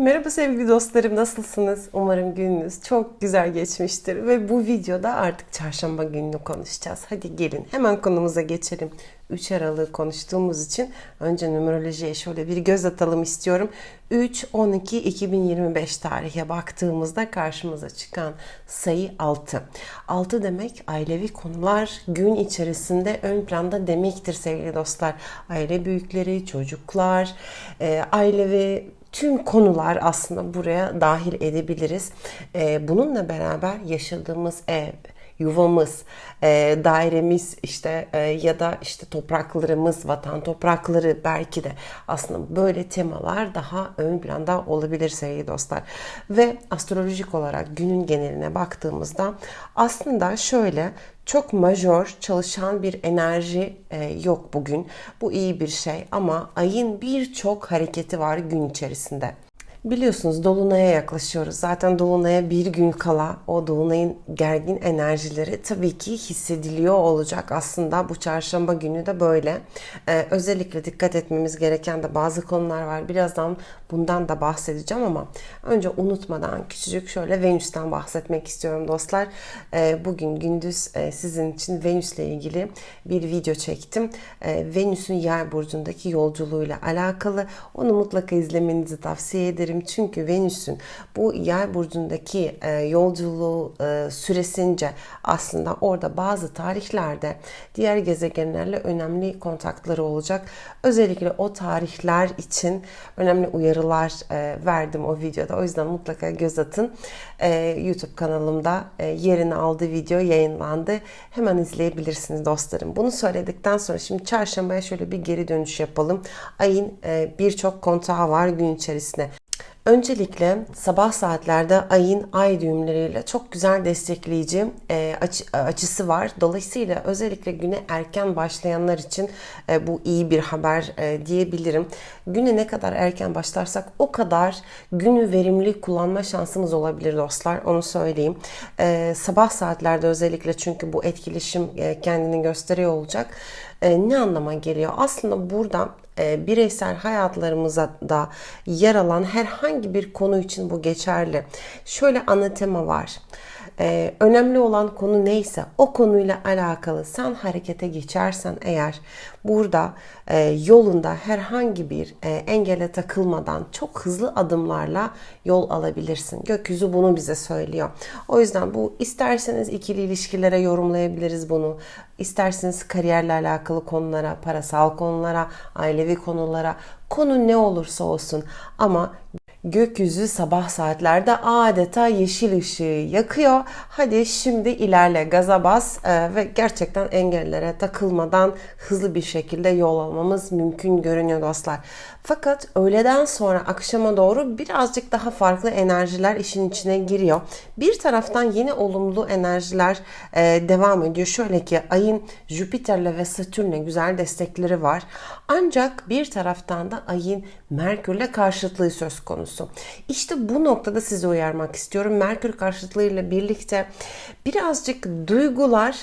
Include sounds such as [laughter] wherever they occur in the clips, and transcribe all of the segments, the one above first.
Merhaba sevgili dostlarım nasılsınız? Umarım gününüz çok güzel geçmiştir ve bu videoda artık çarşamba gününü konuşacağız. Hadi gelin hemen konumuza geçelim. 3 Aralık'ı konuştuğumuz için önce numerolojiye şöyle bir göz atalım istiyorum. 3-12-2025 tarihe baktığımızda karşımıza çıkan sayı 6. 6 demek ailevi konular gün içerisinde ön planda demektir sevgili dostlar. Aile büyükleri, çocuklar, e, ailevi tüm konular aslında buraya dahil edebiliriz. Ee, bununla beraber yaşadığımız ev, yuvamız, e, dairemiz işte e, ya da işte topraklarımız, vatan toprakları belki de aslında böyle temalar daha ön planda olabilir sevgili dostlar. Ve astrolojik olarak günün geneline baktığımızda aslında şöyle çok majör çalışan bir enerji e, yok bugün. Bu iyi bir şey ama ayın birçok hareketi var gün içerisinde. Biliyorsunuz Dolunay'a yaklaşıyoruz. Zaten Dolunay'a bir gün kala o Dolunay'ın gergin enerjileri tabii ki hissediliyor olacak. Aslında bu çarşamba günü de böyle. Ee, özellikle dikkat etmemiz gereken de bazı konular var. Birazdan bundan da bahsedeceğim ama önce unutmadan küçücük şöyle Venüs'ten bahsetmek istiyorum dostlar. Ee, bugün gündüz e, sizin için Venüs'le ilgili bir video çektim. Ee, Venüs'ün yay burcundaki yolculuğuyla alakalı. Onu mutlaka izlemenizi tavsiye ederim ederim. Çünkü Venüs'ün bu yay burcundaki e, yolculuğu e, süresince aslında orada bazı tarihlerde diğer gezegenlerle önemli kontakları olacak. Özellikle o tarihler için önemli uyarılar e, verdim o videoda. O yüzden mutlaka göz atın. E, YouTube kanalımda e, yerini aldığı video yayınlandı. Hemen izleyebilirsiniz dostlarım. Bunu söyledikten sonra şimdi çarşambaya şöyle bir geri dönüş yapalım. Ayın e, birçok kontağı var gün içerisinde. Öncelikle sabah saatlerde ayın ay düğümleriyle çok güzel destekleyici e, açı, açısı var. Dolayısıyla özellikle güne erken başlayanlar için e, bu iyi bir haber e, diyebilirim. Güne ne kadar erken başlarsak o kadar günü verimli kullanma şansımız olabilir dostlar. Onu söyleyeyim. E, sabah saatlerde özellikle çünkü bu etkileşim e, kendini gösteriyor olacak. E, ne anlama geliyor? Aslında burada e, bireysel hayatlarımıza da yer alan herhangi bir konu için bu geçerli. Şöyle ana tema var. Ee, önemli olan konu neyse o konuyla alakalı sen harekete geçersen eğer burada e, yolunda herhangi bir e, engele takılmadan çok hızlı adımlarla yol alabilirsin. Gökyüzü bunu bize söylüyor. O yüzden bu isterseniz ikili ilişkilere yorumlayabiliriz bunu. İsterseniz kariyerle alakalı konulara, parasal konulara, ailevi konulara, konu ne olursa olsun ama Gökyüzü sabah saatlerde adeta yeşil ışığı yakıyor. Hadi şimdi ilerle gaza bas e, ve gerçekten engellere takılmadan hızlı bir şekilde yol almamız mümkün görünüyor dostlar. Fakat öğleden sonra akşama doğru birazcık daha farklı enerjiler işin içine giriyor. Bir taraftan yine olumlu enerjiler e, devam ediyor. Şöyle ki ayın Jüpiter'le ve Satürn'le güzel destekleri var. Ancak bir taraftan da ayın Merkür'le karşıtlığı söz konusu. İşte bu noktada sizi uyarmak istiyorum. Merkür karşıtlığıyla birlikte birazcık duygular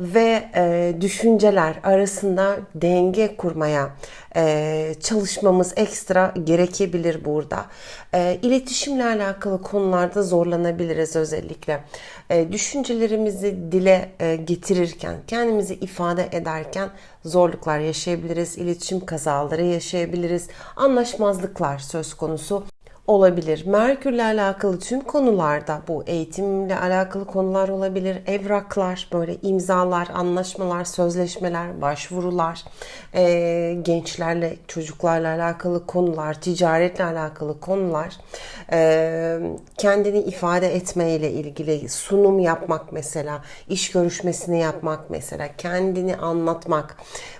ve e, düşünceler arasında denge kurmaya e, çalışmamız ekstra gerekebilir burada. E, iletişimle alakalı konularda zorlanabiliriz özellikle. E, düşüncelerimizi dile e, getirirken, kendimizi ifade ederken zorluklar yaşayabiliriz, iletişim kazaları yaşayabiliriz, anlaşmazlıklar söz konusu olabilir. Merkürle alakalı tüm konularda bu eğitimle alakalı konular olabilir. Evraklar, böyle imzalar, anlaşmalar, sözleşmeler, başvurular, e, gençlerle, çocuklarla alakalı konular, ticaretle alakalı konular, e, kendini ifade etmeyle ilgili sunum yapmak mesela, iş görüşmesini yapmak mesela, kendini anlatmak.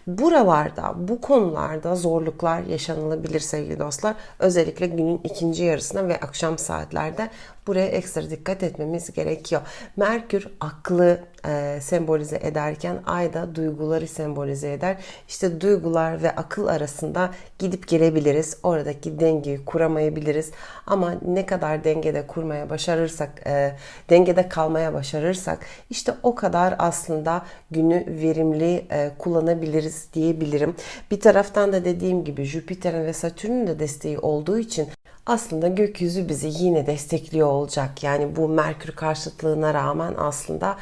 Buralarda, bu konularda zorluklar yaşanılabilir sevgili dostlar. Özellikle günün ikinci ikinci yarısına ve akşam saatlerde buraya ekstra dikkat etmemiz gerekiyor. Merkür aklı, e, sembolize ederken ay da duyguları sembolize eder. İşte duygular ve akıl arasında gidip gelebiliriz. Oradaki dengeyi kuramayabiliriz. Ama ne kadar dengede kurmaya başarırsak, e, dengede kalmaya başarırsak işte o kadar aslında günü verimli e, kullanabiliriz diyebilirim. Bir taraftan da dediğim gibi Jüpiter'in ve Satürn'ün de desteği olduğu için aslında gökyüzü bizi yine destekliyor olacak. Yani bu Merkür karşıtlığına rağmen aslında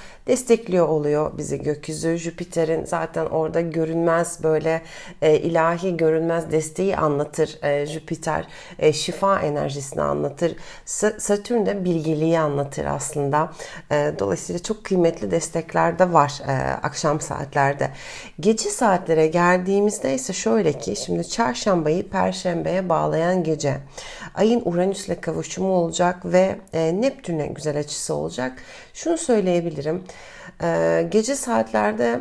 destekliyor oluyor bizi gökyüzü. Jüpiter'in zaten orada görünmez böyle e, ilahi görünmez desteği anlatır. E, Jüpiter e, şifa enerjisini anlatır. Sa- Satürn de bilgeliği anlatır aslında. E, dolayısıyla çok kıymetli destekler de var e, akşam saatlerde. Gece saatlere geldiğimizde ise şöyle ki şimdi çarşambayı perşembeye bağlayan gece ayın Uranüs'le kavuşumu olacak ve e, Neptün'e güzel açısı olacak. Şunu söyleyebilirim. E, gece saatlerde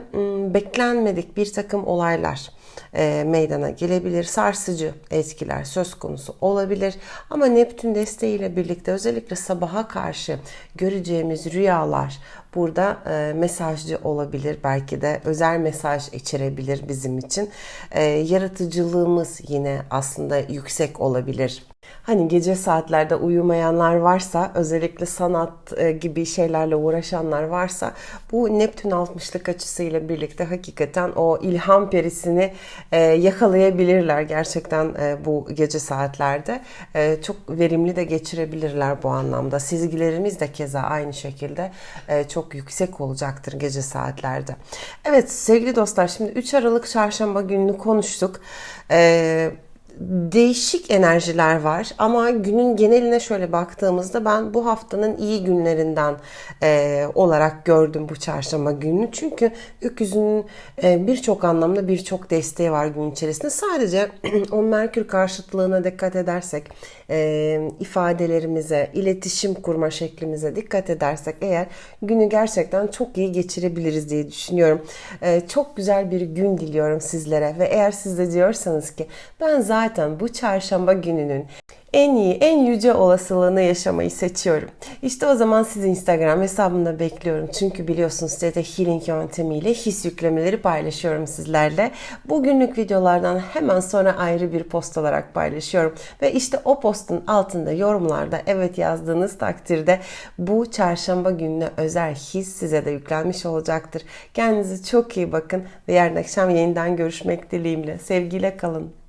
beklenmedik bir takım olaylar e, meydana gelebilir. Sarsıcı etkiler söz konusu olabilir. Ama Neptün desteğiyle birlikte özellikle sabaha karşı göreceğimiz rüyalar burada e, mesajcı olabilir. Belki de özel mesaj içerebilir bizim için. E, yaratıcılığımız yine aslında yüksek olabilir. Hani gece saatlerde uyumayanlar varsa, özellikle sanat e, gibi şeylerle uğraşanlar varsa bu Neptün 60'lık açısıyla birlikte hakikaten o ilham perisini e, yakalayabilirler gerçekten e, bu gece saatlerde. Çok verimli de geçirebilirler bu anlamda. Sezgilerimiz de keza aynı şekilde çok yüksek olacaktır gece saatlerde. Evet sevgili dostlar şimdi 3 Aralık çarşamba gününü konuştuk. Eee değişik enerjiler var ama günün geneline şöyle baktığımızda ben bu haftanın iyi günlerinden e, olarak gördüm bu çarşamba gününü. Çünkü gökyüzünün e, birçok anlamda birçok desteği var gün içerisinde. Sadece [clears throat] o Merkür karşıtlığına dikkat edersek, e, ifadelerimize, iletişim kurma şeklimize dikkat edersek eğer günü gerçekten çok iyi geçirebiliriz diye düşünüyorum. E, çok güzel bir gün diliyorum sizlere ve eğer siz de diyorsanız ki ben zaten zaten bu çarşamba gününün en iyi, en yüce olasılığını yaşamayı seçiyorum. İşte o zaman sizi Instagram hesabımda bekliyorum. Çünkü biliyorsunuz size healing yöntemiyle his yüklemeleri paylaşıyorum sizlerle. Bugünlük videolardan hemen sonra ayrı bir post olarak paylaşıyorum. Ve işte o postun altında yorumlarda evet yazdığınız takdirde bu çarşamba gününe özel his size de yüklenmiş olacaktır. Kendinize çok iyi bakın ve yarın akşam yeniden görüşmek dileğiyle. Sevgiyle kalın.